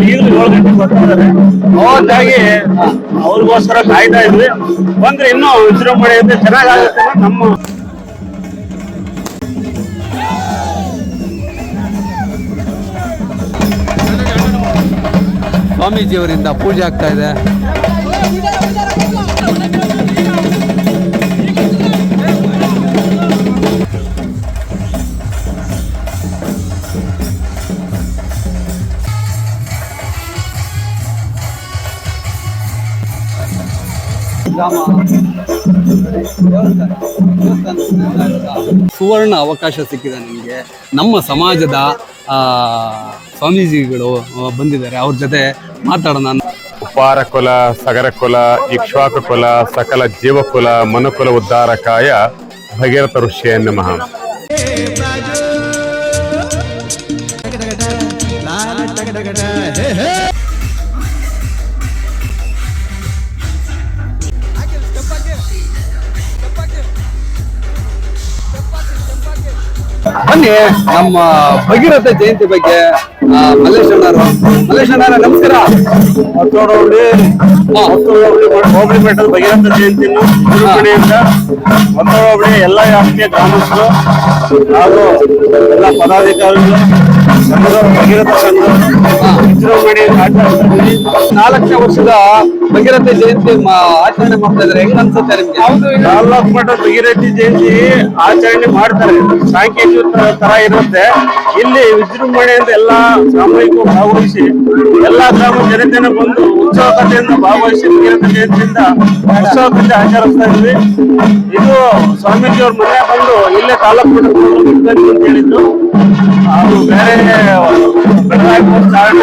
ಈಗಲೂ ಏಳು ಗಂಟೆಗೆ ಬರ್ತಿದ್ದಾರೆ ಅವತ್ತಾಗಿ ಅವ್ರಿಗೋಸ್ಕರ ಕಾಯ್ತಾ ಇದ್ವಿ. ಬಂದ್ರೆ ಇನ್ನೂ ವಿಜೃಂಭಣೆ ಇದ್ರೆ ಚೆನ್ನಾಗಾಗುತ್ತೆ ನಮ್ಮ ಸ್ವಾಮೀಜಿಯವರಿಂದ ಪೂಜೆ ಆಗ್ತಾ ಇದೆ. ಸುವರ್ಣ ಅವಕಾಶ ಸಿಕ್ಕಿದೆ ನಿಮಗೆ. ನಮ್ಮ ಸಮಾಜದ ಸ್ವಾಮೀಜಿಗಳು ಬಂದಿದ್ದಾರೆ. ಅವ್ರ ಜೊತೆ ಮಾತಾಡೋಣ. ಉಪಾರ ಕುಲ ಸಗರ ಕುಲ ಇಕ್ಷ್ವಾಕ ಕುಲ ಸಕಲ ಜೀವಕುಲ ಮನುಕುಲ ಉದ್ಧಾರಕಾಯ ಭಗೀರಥ ಋಷಿಯ ನಮಃ. ಬನ್ನಿ ನಮ್ಮ ಭಗೀರಥ ಜಯಂತಿ ಬಗ್ಗೆ ಆ, ಮಲ್ಲೇಶ್ ಅಣ್ಣಾರು ಮಲ್ಲೇಶ್ ಅಣ್ಣಾರ ನಮಸ್ಕಾರ ಮತ್ತೋಡು ಹೋಬಳಿ ಮತ್ತೋಡು ಹೋಬಳಿ ಹೋಬಳಿ ಮಟ್ಟದ ಭಗೀರಥ ಜಯಂತಿಯನ್ನು ಕಡೆಯಿಂದ ಹೋಬಳಿ ಎಲ್ಲ ರಾಷ್ಟ್ರೀಯ ಗ್ರಾಮಸ್ಥರು ಹಾಗೂ ಎಲ್ಲ ಪದಾಧಿಕಾರಿಗಳು ಸಂಘದವರು ಭಗೀರಥ ನಾಲ್ಕನೇ ವರ್ಷದ ಭಗೀರಥ ಜಯಂತಿ ಮ- ಆಚರಣೆ ಮಾಡ್ತಾ ಇದ್ದಾರೆ. ಹೆಂಗ್ ಅನ್ಸುತ್ತೆ ನಿಮ್ಗೆ? ತಾಲೂಕ್ ಮಠ ಭಗೀರಥಿ ಜಯಂತಿ ಆಚರಣೆ ಮಾಡ್ತಾರೆ. ಸಾಂಕೇತಿಕ ತರ- ಇರುತ್ತೆ. ಇಲ್ಲಿ ವಿಜೃಂಭಣೆಯಿಂದ ಎಲ್ಲಾ ಸಾಮೂಹಿಕ ಭಾಗವಹಿಸಿ ಎಲ್ಲಾ ಗ್ರಾಮ ಜನತೆನ ಬಂದು ಉತ್ಸಾಹತೆಯಿಂದ ಭಾಗವಹಿಸಿ ಭಗೀರಥ ಜಯಂತಿಯಿಂದ ಉತ್ಸವಕತೆ ಆಚರಿಸ್ತಾ ಇದ್ವಿ. ಇದು ಸ್ವಾಮೀಜಿಯವ್ರ ಮನೆ ಬಂದು ಇಲ್ಲೇ ತಾಲೂಕು ಮಠದ ಅಂತ ಹೇಳಿದ್ರು. ಅದು ಬೇರೆ ಬೆಳಗಾವಿ ಹೋದ ಕಾರಣ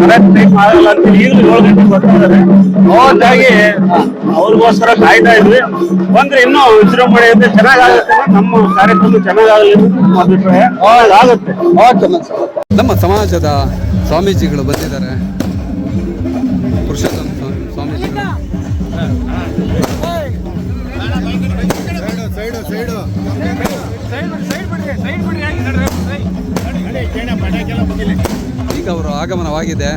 ಕರೆಕ್ಟ್ ಟೈಮ್ ಆಗಲ್ಲ ಅಂತ ಈಗಲೂ ಏಳು ಗಂಟೆಗೆ ಬರ್ತಿದ್ದಾರೆ ಅವತ್ತಾಗಿ ಅವ್ರಿಗೋಸ್ಕರ ಕಾಯ್ತಾ ಇದ್ವಿ. ಬಂದ್ರೆ ಇನ್ನೂ ವಿಜೃಂಭಣೆ ಇದೆ ಚೆನ್ನಾಗಾಗುತ್ತೆ ನಮ್ಮ ಕಾರ್ಯಕ್ರಮ ಚೆನ್ನಾಗಾಗಲಿ ನಮ್ಮ ಅಭಿಪ್ರಾಯ. ಆಗುತ್ತೆ ನಮ್ಮ ಸಮಾಜದ ಸ್ವಾಮೀಜಿಗಳು ಬಂದಿದ್ದಾರೆ. ಆಗಮನವಾಗಿದೆ.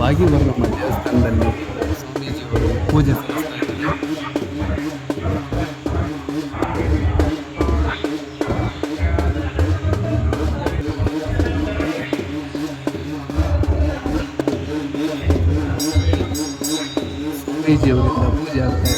ಭಾಗ್ಯವರ್ಗಮ್ಮ ದೇವಸ್ಥಾನದಲ್ಲಿ ಸ್ವಾಮೀಜಿಯವರು ಪೂಜೆ ಸಲ್ಲಿಸ್ತಾ ಇದ್ದಾರೆ. ಸ್ವಾಮೀಜಿಯವರಿಂದ ಪೂಜೆ ಆಗ್ತಾ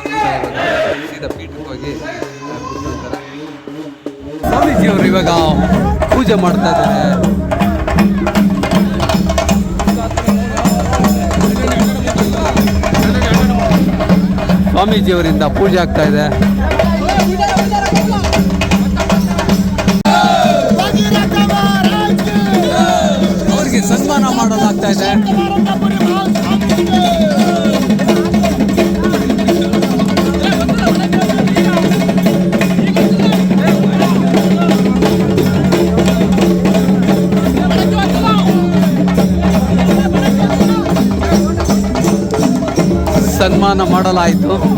ಪೀಠಕ್ಕೆ ಹೋಗಿ. ಸ್ವಾಮೀಜಿಯವರು ಇವಾಗ ಪೂಜೆ ಮಾಡ್ತಾ ಇದ್ದಾರೆ ಸ್ವಾಮೀಜಿಯವರಿಂದ ಪೂಜೆ ಆಗ್ತಾ ಇದೆ ಅವರಿಗೆ ಸನ್ಮಾನ ಮಾಡೋದಾಗ್ತಾ ಇದೆ ಸನ್ಮಾನ ಮಾಡಲಾಯಿತು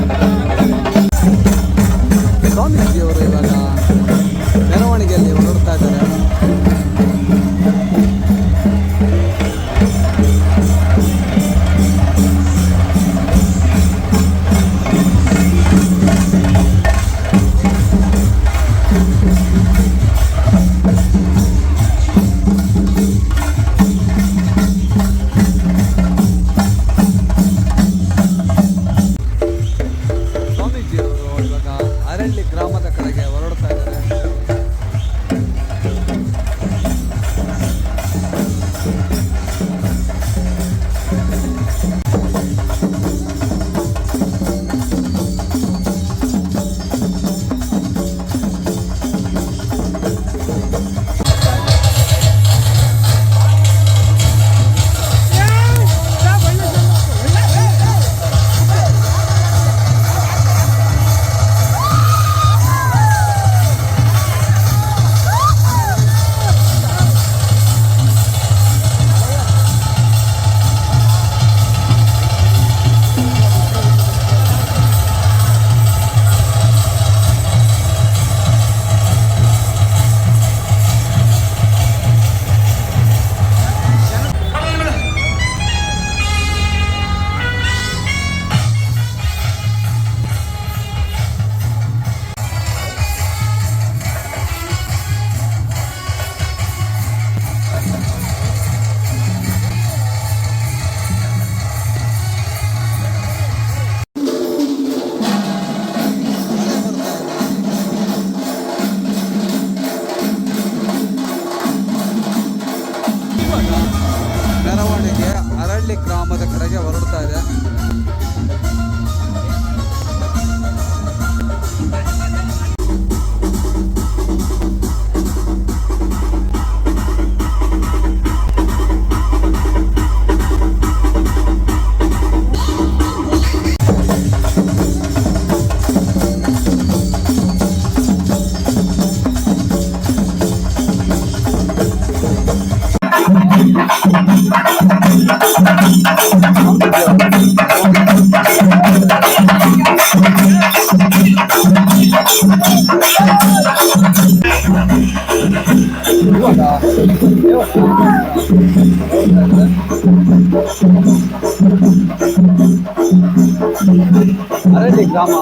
ಅರಳ್ಳಿ ಗ್ರಾಮ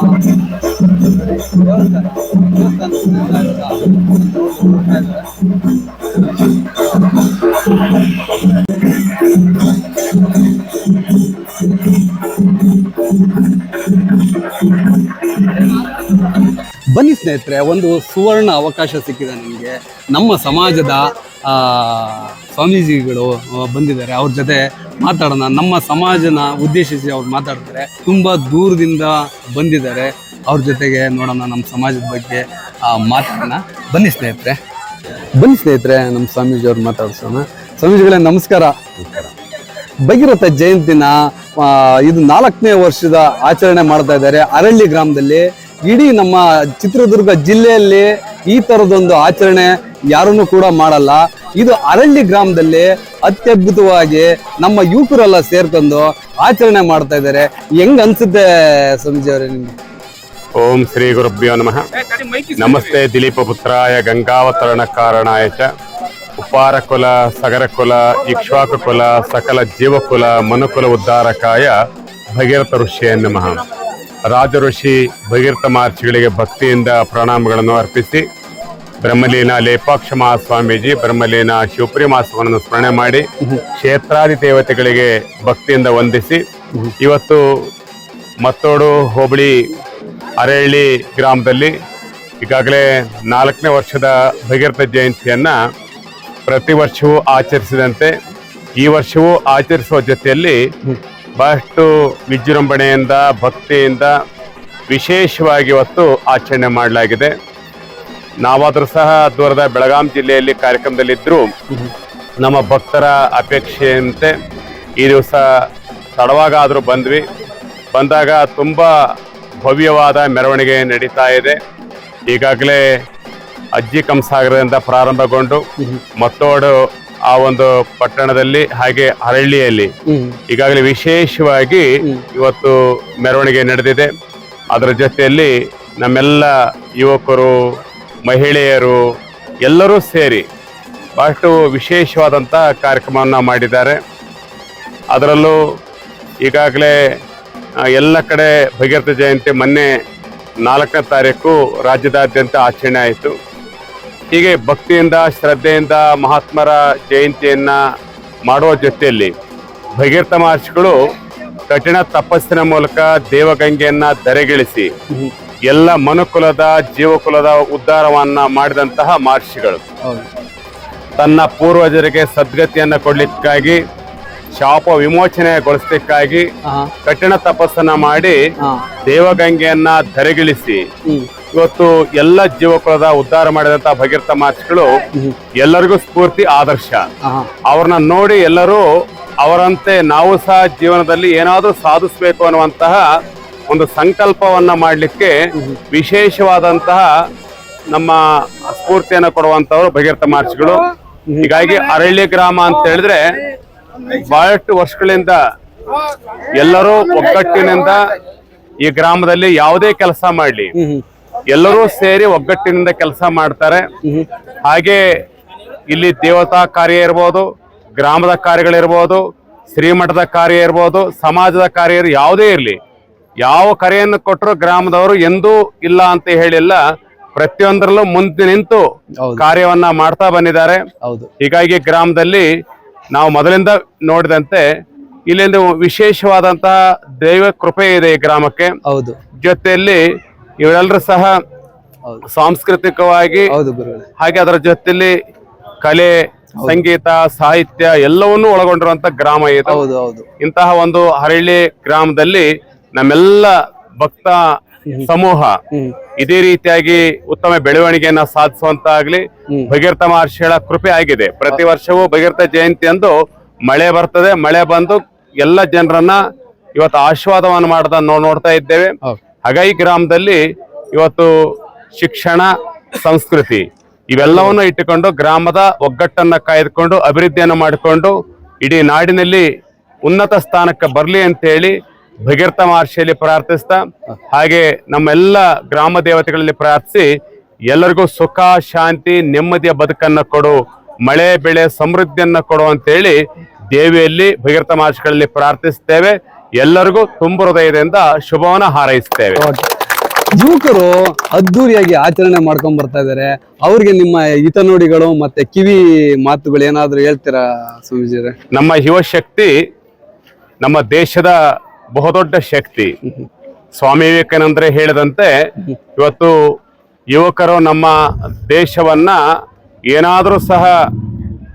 ದೇವಸ್ಥಾನ ದೇವಸ್ಥಾನ ಬನ್ನಿ ಸ್ನೇಹಿತರೆ ಒಂದು ಸುವರ್ಣ ಅವಕಾಶ ಸಿಕ್ಕಿದೆ ನಿಮಗೆ. ನಮ್ಮ ಸಮಾಜದ ಸ್ವಾಮೀಜಿಗಳು ಬಂದಿದ್ದಾರೆ. ಅವ್ರ ಜೊತೆ ಮಾತಾಡೋಣ. ನಮ್ಮ ಸಮಾಜನ ಉದ್ದೇಶಿಸಿ ಅವ್ರು ಮಾತಾಡ್ತಾರೆ. ತುಂಬ ದೂರದಿಂದ ಬಂದಿದ್ದಾರೆ. ಅವ್ರ ಜೊತೆಗೆ ನೋಡೋಣ ನಮ್ಮ ಸಮಾಜದ ಬಗ್ಗೆ ಮಾತಾಡೋಣ. ಬನ್ನಿ ಸ್ನೇಹಿತರೆ. ಬನ್ನಿ ಸ್ನೇಹಿತರೆ ನಮ್ಮ ಸ್ವಾಮೀಜಿ ಅವ್ರು ಮಾತಾಡ್ಸೋಣ. ಸ್ವಾಮೀಜಿಗಳೇ ನಮಸ್ಕಾರ. ಭಗೀರಥ ಜಯಂತಿನ ಇದು ನಾಲ್ಕನೇ ವರ್ಷದ ಆಚರಣೆ ಮಾಡ್ತಾ ಇದ್ದಾರೆ. ಅರಳ್ಳಿ ಗ್ರಾಮದಲ್ಲಿ ಇಡೀ ನಮ್ಮ ಚಿತ್ರದುರ್ಗ ಜಿಲ್ಲೆಯಲ್ಲಿ ಈ ತರದೊಂದು ಆಚರಣೆ ಯಾರನ್ನು ಕೂಡ ಮಾಡಲ್ಲ. ಇದು ಅರಳ್ಳಿ ಗ್ರಾಮದಲ್ಲಿ ಅತ್ಯದ್ಭುತವಾಗಿ ನಮ್ಮ ಯುವಕರೆಲ್ಲ ಸೇರ್ಕೊಂಡು ಆಚರಣೆ ಮಾಡ್ತಾ ಇದ್ದಾರೆ. ಹೆಂಗ್ ಅನ್ಸುತ್ತೆ ಸ್ವಾಮೀಜಿ ಅವರೇ ನಿಮ್ಗೆ? ಓಂ ಶ್ರೀ ಗುರುಭ್ಯೋ ನಮಃ. ನಮಸ್ತೆ ದಿಲೀಪ ಪುತ್ರಾಯ ಗಂಗಾವತರಣ ಕಾರಣಾಯ ಚ. ಉಪಾರಕುಲ ಸಗರಕುಲ ಕುಲ ಸಕಲ ಜೀವಕುಲ ಮನುಕುಲ ಉದ್ಧಾರಕಾಯ ಭಗೀರಥ ಋಷಿಯ ನಮಃ. ರಾಜ ಋಷಿ ಭಗೀರಥ ಮಹರ್ಷಿಗಳಿಗೆ ಭಕ್ತಿಯಿಂದ ಪ್ರಣಾಮಗಳನ್ನು ಅರ್ಪಿಸಿ ಬ್ರಹ್ಮಲೀನ ಲೇಪಾಕ್ಷ ಮಹಾಸ್ವಾಮೀಜಿ ಬ್ರಹ್ಮಲೀನ ಶಿವಪುರಿ ಮಹಾಸ್ವಾಮಿಯನ್ನು ಸ್ಮರಣೆ ಮಾಡಿ ಕ್ಷೇತ್ರಾದಿ ದೇವತೆಗಳಿಗೆ ಭಕ್ತಿಯಿಂದ ವಂದಿಸಿ ಇವತ್ತು ಮತ್ತೋಡು ಹೋಬಳಿ ಅರೆಹಳ್ಳಿ ಗ್ರಾಮದಲ್ಲಿ ಈಗಾಗಲೇ ನಾಲ್ಕನೇ ವರ್ಷದ ಭಗೀರ್ಥ ಜಯಂತಿಯನ್ನು ಪ್ರತಿ ವರ್ಷವೂ ಆಚರಿಸಿದಂತೆ ಈ ವರ್ಷವೂ ಆಚರಿಸುವ ಜೊತೆಯಲ್ಲಿ ಬಹಳಷ್ಟು ವಿಜೃಂಭಣೆಯಿಂದ, ಭಕ್ತಿಯಿಂದ ವಿಶೇಷವಾಗಿ ಇವತ್ತು ಆಚರಣೆ ಮಾಡಲಾಗಿದೆ. ನಾವಾದರೂ ಸಹ ದೂರದ ಬೆಳಗಾಂ ಜಿಲ್ಲೆಯಲ್ಲಿ ಕಾರ್ಯಕ್ರಮದಲ್ಲಿದ್ದರೂ ನಮ್ಮ ಭಕ್ತರ ಅಪೇಕ್ಷೆಯಂತೆ ಈ ದಿವಸ ತಡವಾಗಾದರೂ ಬಂದ್ವಿ. ಬಂದಾಗ ತುಂಬ ಭವ್ಯವಾದ ಮೆರವಣಿಗೆ ನಡೀತಾ ಇದೆ. ಈಗಾಗಲೇ ಅಜ್ಜಿ ಕಂಸಾಗರದಿಂದ ಪ್ರಾರಂಭಗೊಂಡು ಮತ್ತೋಡು ಆ ಒಂದು ಪಟ್ಟಣದಲ್ಲಿ ಹಾಗೆ ಹರಳ್ಳಿಯಲ್ಲಿ. ಈಗಾಗಲೇ ವಿಶೇಷವಾಗಿ ಇವತ್ತು ಮೆರವಣಿಗೆ ನಡೆದಿದೆ. ಅದರ ಜೊತೆಯಲ್ಲಿ ನಮ್ಮೆಲ್ಲ ಯುವಕರು ಮಹಿಳೆಯರು ಎಲ್ಲರೂ ಸೇರಿ ಬಹಳಷ್ಟು ವಿಶೇಷವಾದಂಥ ಕಾರ್ಯಕ್ರಮವನ್ನು ಮಾಡಿದ್ದಾರೆ. ಅದರಲ್ಲೂ ಈಗಾಗಲೇ ಎಲ್ಲ ಕಡೆ ಭಗೀರಥ ಜಯಂತಿ ಮೊನ್ನೆ ನಾಲ್ಕನೇ ತಾರೀಕು ರಾಜ್ಯದಾದ್ಯಂತ ಆಚರಣೆ ಆಯಿತು. ಹೀಗೆ ಭಕ್ತಿಯಿಂದ ಶ್ರದ್ಧೆಯಿಂದ ಮಹಾತ್ಮರ ಜಯಂತಿಯನ್ನು ಮಾಡುವ ಜೊತೆಯಲ್ಲಿ ಭಗೀರ್ಥ ಮಹರ್ಷಿಗಳು ಕಠಿಣ ತಪಸ್ಸಿನ ಮೂಲಕ ದೇವಗಂಗೆಯನ್ನ ಧರೆಗಿಳಿಸಿ ಎಲ್ಲ ಮನುಕುಲದ ಜೀವಕುಲದ ಉದ್ಧಾರವನ್ನ ಮಾಡಿದಂತಹ ಮಹರ್ಷಿಗಳು. ತನ್ನ ಪೂರ್ವಜರಿಗೆ ಸದ್ಗತಿಯನ್ನ ಕೊಡ್ಲಿಕ್ಕಾಗಿ ಶಾಪ ವಿಮೋಚನೆಗೊಳಿಸ್ಲಿಕ್ಕಾಗಿ ಕಠಿಣ ತಪಸ್ಸನ್ನ ಮಾಡಿ ದೇವಗಂಗೆಯನ್ನ ಧರೆಗಿಳಿಸಿ ಇವತ್ತು ಎಲ್ಲ ಜೀವಕುಲದ ಉದ್ಧಾರ ಮಾಡಿದಂತ ಭಗೀರಥ ಮಾಸ್ಗಳು ಎಲ್ಲರಿಗೂ ಸ್ಫೂರ್ತಿ ಆದರ್ಶ. ಅವ್ರನ್ನ ನೋಡಿ ಎಲ್ಲರೂ ಅವರಂತೆ ನಾವು ಸಹ ಜೀವನದಲ್ಲಿ ಏನಾದರೂ ಸಾಧಿಸಬೇಕು ಅನ್ನುವಂತಹ ಒಂದು ಸಂಕಲ್ಪವನ್ನ ಮಾಡಲಿಕ್ಕೆ ವಿಶೇಷವಾದಂತಹ ನಮ್ಮ ಸ್ಫೂರ್ತಿಯನ್ನು ಕೊಡುವಂತವರು ಭಗೀರಥ ಮಾರ್ಚ್ಗಳು ಹೀಗಾಗಿ ಅರಳ್ಳಿ ಗ್ರಾಮ ಅಂತ ಹೇಳಿದ್ರೆ ಬಹಳಷ್ಟು ವರ್ಷಗಳಿಂದ ಎಲ್ಲರೂ ಒಗ್ಗಟ್ಟಿನಿಂದ ಈ ಗ್ರಾಮದಲ್ಲಿ ಯಾವುದೇ ಕೆಲಸ ಮಾಡಲಿ. ಎಲ್ಲರೂ ಸೇರಿ ಒಗ್ಗಟ್ಟಿನಿಂದ ಕೆಲಸ ಮಾಡ್ತಾರೆ. ಹಾಗೆ ಇಲ್ಲಿ ದೇವತಾ ಕಾರ್ಯ ಇರ್ಬೋದು ಗ್ರಾಮದ ಕಾರ್ಯಗಳಿರ್ಬೋದು ಶ್ರೀಮಠದ ಕಾರ್ಯ ಇರ್ಬೋದು ಸಮಾಜದ ಕಾರ್ಯ ಯಾವುದೇ ಇರಲಿ. ಯಾವ ಕರೆಯನ್ನು ಕೊಟ್ಟರು ಗ್ರಾಮದವರು ಎಂದೂ ಇಲ್ಲ ಅಂತ ಹೇಳಿಲ್ಲ. ಪ್ರತಿಯೊಂದರಲ್ಲೂ ಮುಂದೆ ನಿಂತು. ಕಾರ್ಯವನ್ನ ಮಾಡ್ತಾ ಬಂದಿದ್ದಾರೆ. ಹೌದು. ಹೀಗಾಗಿ ಗ್ರಾಮದಲ್ಲಿ ನಾವು ಮೊದಲಿಂದ ನೋಡಿದಂತೆ ಇಲ್ಲಿಂದ ವಿಶೇಷವಾದಂತಹ ದೈವ ಕೃಪೆ ಇದೆ ಈ ಗ್ರಾಮಕ್ಕೆ. ಹೌದು. ಜೊತೆಯಲ್ಲಿ ಇವರೆಲ್ಲರೂ ಸಹ ಸಾಂಸ್ಕೃತಿಕವಾಗಿ ಹಾಗೆ ಅದರ ಜೊತೆಯಲ್ಲಿ ಕಲೆ ಸಂಗೀತ ಸಾಹಿತ್ಯ ಎಲ್ಲವನ್ನೂ ಒಳಗೊಂಡಿರುವಂತ ಗ್ರಾಮ ಇದು. ಇಂತಹ ಒಂದು ಹರಳ್ಳಿ ಗ್ರಾಮದಲ್ಲಿ ನಮ್ಮೆಲ್ಲ ಭಕ್ತ ಸಮೂಹ ಇದೇ ರೀತಿಯಾಗಿ ಉತ್ತಮ ಬೆಳವಣಿಗೆಯನ್ನ ಸಾಧಿಸುವಂತಾಗ್ಲಿ ಭಗೀರ್ಥ ಮಹರ್ಷಿಗಳ ಕೃಪೆ ಆಗಿದೆ. ಪ್ರತಿ ವರ್ಷವೂ ಭಗೀರ್ಥ ಜಯಂತಿ ಅಂದು ಮಳೆ ಬರ್ತದೆ ಮಳೆ ಬಂದು ಎಲ್ಲ ಜನರನ್ನ ಇವತ್ತು ಆಶೀರ್ವಾದವನ್ನು ಮಾಡದ ನಾವು ನೋಡ್ತಾ ಇದ್ದೇವೆ. ಹಾಗಾಗಿ ಗ್ರಾಮದಲ್ಲಿ ಇವತ್ತು ಶಿಕ್ಷಣ, ಸಂಸ್ಕೃತಿ ಇವೆಲ್ಲವನ್ನು ಇಟ್ಟುಕೊಂಡು ಗ್ರಾಮದ ಒಗ್ಗಟ್ಟನ್ನ ಕಾಯ್ದುಕೊಂಡು ಅಭಿವೃದ್ಧಿಯನ್ನು ಮಾಡಿಕೊಂಡು ಇಡೀ ನಾಡಿನಲ್ಲಿ ಉನ್ನತ ಸ್ಥಾನಕ್ಕೆ ಬರಲಿ ಅಂತ ಹೇಳಿ ಭಗೀರಥ ಮಹರ್ಷಿಯಲ್ಲಿ ಪ್ರಾರ್ಥಿಸ್ತಾ, ಹಾಗೆ ನಮ್ಮೆಲ್ಲ ಗ್ರಾಮ ದೇವತೆಗಳಲ್ಲಿ ಪ್ರಾರ್ಥಿಸಿ, ಎಲ್ಲರಿಗೂ ಸುಖ, ಶಾಂತಿ, ನೆಮ್ಮದಿಯ ಬದುಕನ್ನು ಕೊಡು, ಮಳೆ, ಬೆಳೆ ಸಮೃದ್ಧಿಯನ್ನ ಕೊಡು ಅಂತೇಳಿ ದೇವಿಯಲ್ಲಿ ಭಗೀರ್ಥ ಮಹರ್ಷಿಗಳಲ್ಲಿ ಪ್ರಾರ್ಥಿಸ್ತೇವೆ. ಎಲ್ಲರಿಗೂ ತುಂಬ ಹೃದಯದಿಂದ ಶುಭವನ್ನ ಹಾರೈಸ್ತೇವೆ ಯುವಕರು ಅದ್ದೂರಿಯಾಗಿ ಆಚರಣೆ ಮಾಡ್ಕೊಂಡ್ ಬರ್ತಾ ಇದಾರೆ. ಅವ್ರಿಗೆ ನಿಮ್ಮ ಹಿತನುಡಿಗಳು ಮತ್ತೆ ಕಿವಿ ಮಾತುಗಳು ಏನಾದ್ರು ಹೇಳ್ತೀರಾ ಸ್ವಾಮೀಜಿ ನಮ್ಮ ಯುವ ಶಕ್ತಿ ನಮ್ಮ ದೇಶದ ಬಹುದೊಡ್ಡ ಶಕ್ತಿ. ಸ್ವಾಮಿ ವಿವೇಕಾನಂದರೆ ಹೇಳಿದಂತೆ ಇವತ್ತು ಯುವಕರು ನಮ್ಮ ದೇಶವನ್ನ ಏನಾದರೂ ಸಹ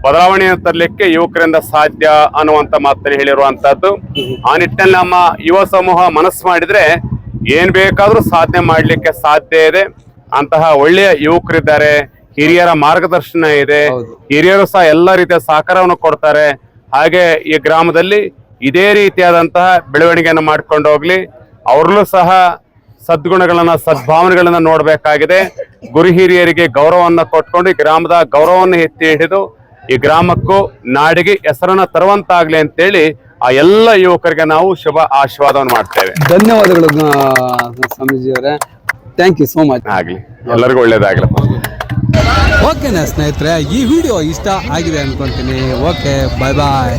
ಬದಲಾವಣೆಯನ್ನು ತರಲಿಕ್ಕೆ ಯುವಕರಿಂದ ಸಾಧ್ಯ ಅನ್ನುವಂತ ಮಾತನ್ನು ಹೇಳಿರುವಂತಹದ್ದು. ಆ ನಿಟ್ಟಿನಲ್ಲಿ ನಮ್ಮ ಯುವ ಸಮೂಹ ಮನಸ್ಸು ಮಾಡಿದ್ರೆ ಏನ್ ಬೇಕಾದ್ರೂ ಸಾಧನೆ ಮಾಡಲಿಕ್ಕೆ ಸಾಧ್ಯ ಇದೆ. ಅಂತಹ ಒಳ್ಳೆಯ ಯುವಕರಿದ್ದಾರೆ. ಹಿರಿಯರ ಮಾರ್ಗದರ್ಶನ ಇದೆ. ಹಿರಿಯರು ಸಹ ಎಲ್ಲ ರೀತಿಯ ಸಹಕಾರವನ್ನು ಕೊಡ್ತಾರೆ. ಹಾಗೆ ಈ ಗ್ರಾಮದಲ್ಲಿ ಇದೇ ರೀತಿಯಾದಂತಹ ಬೆಳವಣಿಗೆಯನ್ನು ಮಾಡ್ಕೊಂಡು ಹೋಗ್ಲಿ. ಅವ್ರಲ್ಲೂ ಸಹ ಸದ್ಗುಣಗಳನ್ನ ಸದ್ಭಾವನೆಗಳನ್ನ ನೋಡಬೇಕಾಗಿದೆ. ಗುರು ಹಿರಿಯರಿಗೆ ಗೌರವವನ್ನ ಕೊಟ್ಕೊಂಡು ಗ್ರಾಮದ ಗೌರವವನ್ನು ಎತ್ತಿ ಹಿಡಿದು ಈ ಗ್ರಾಮಕ್ಕೂ ನಾಡಿಗೆ ಹೆಸರನ್ನ ತರುವಂತಾಗ್ಲಿ ಅಂತೇಳಿ ಆ ಎಲ್ಲ ಯುವಕರಿಗೆ ನಾವು ಶುಭ ಆಶೀರ್ವಾದವನ್ನು ಮಾಡ್ತೇವೆ. ಧನ್ಯವಾದಗಳು ಸ್ವಾಮೀಜಿ ಅವರೇ ಥ್ಯಾಂಕ್ ಯು ಸೋ ಮಚ್ ಆಗಲಿ. ಎಲ್ಲರಿಗೂ ಒಳ್ಳೇದಾಗ್ಲಿ. ಓಕೆನಾ ಸ್ನೇಹಿತರೆ ಈ ವಿಡಿಯೋ ಇಷ್ಟ ಆಗಿದೆ ಅನ್ಕೊಂತೀನಿ. ಓಕೆ ಬಾಯ್ ಬಾಯ್